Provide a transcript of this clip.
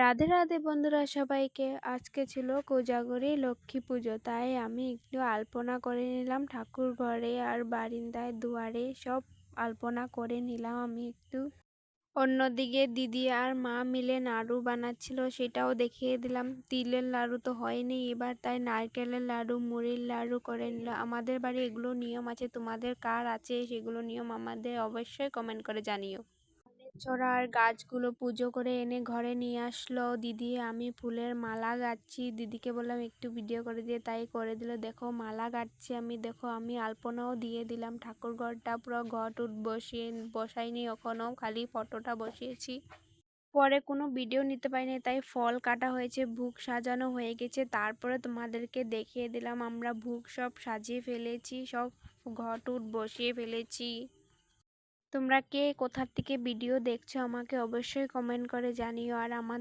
রাধে রাধে বন্ধুরা সবাইকে। আজকে ছিল কোজাগরি লক্ষ্মী পুজো, তাই আমি একটু আলপনা করে নিলাম ঠাকুর ঘরে আর বারিন্দায় দুয়ারে। সব আলপনা করে নিলাম আমি একটু। অন্যদিকে দিদি আর মা মিলে নাড়ু বানাচ্ছিল, সেটাও দেখিয়ে দিলাম। তিলের লাড়ু তো হয়নি এবার, তাই নারকেলের লাড়ু, মুড়ির লাড়ু করে নিল আমাদের বাড়ি এগুলো নিয়ম আছে, তোমাদের কার আছে সেগুলো নিয়ম আমাদের অবশ্যই কমেন্ট করে জানিও। ছড়ার গাছগুলো পুজো করে এনে ঘরে নিয়ে আসলো। দিদি, আমি ফুলের মালা গাচ্ছি। দিদিকে বললাম, একটু ভিডিও করে দিয়ে তাই করে দিল। দেখো, মালা গাচ্ছি আমি। দেখো, আমি আলপনাও দিয়ে দিলাম। ঠাকুর ঘরটা পুরো ঘট উঠ বসিয়ে, বসাইনি এখনও খালি ফটোটা বসিয়েছি। পরে কোনো ভিডিও নিতে পারিনি, তাই ফল কাটা হয়েছে, ভুগ সাজানো হয়ে গেছে। তারপরে তোমাদেরকে দেখিয়ে দিলাম, আমরা ভুগ সব সাজিয়ে ফেলেছি, সব ঘট উঠ বসিয়ে ফেলেছি। তোমরা কে কোথার থেকে ভিডিও দেখছ আমাকে অবশ্যই কমেন্ট করে জানিও। আর আমার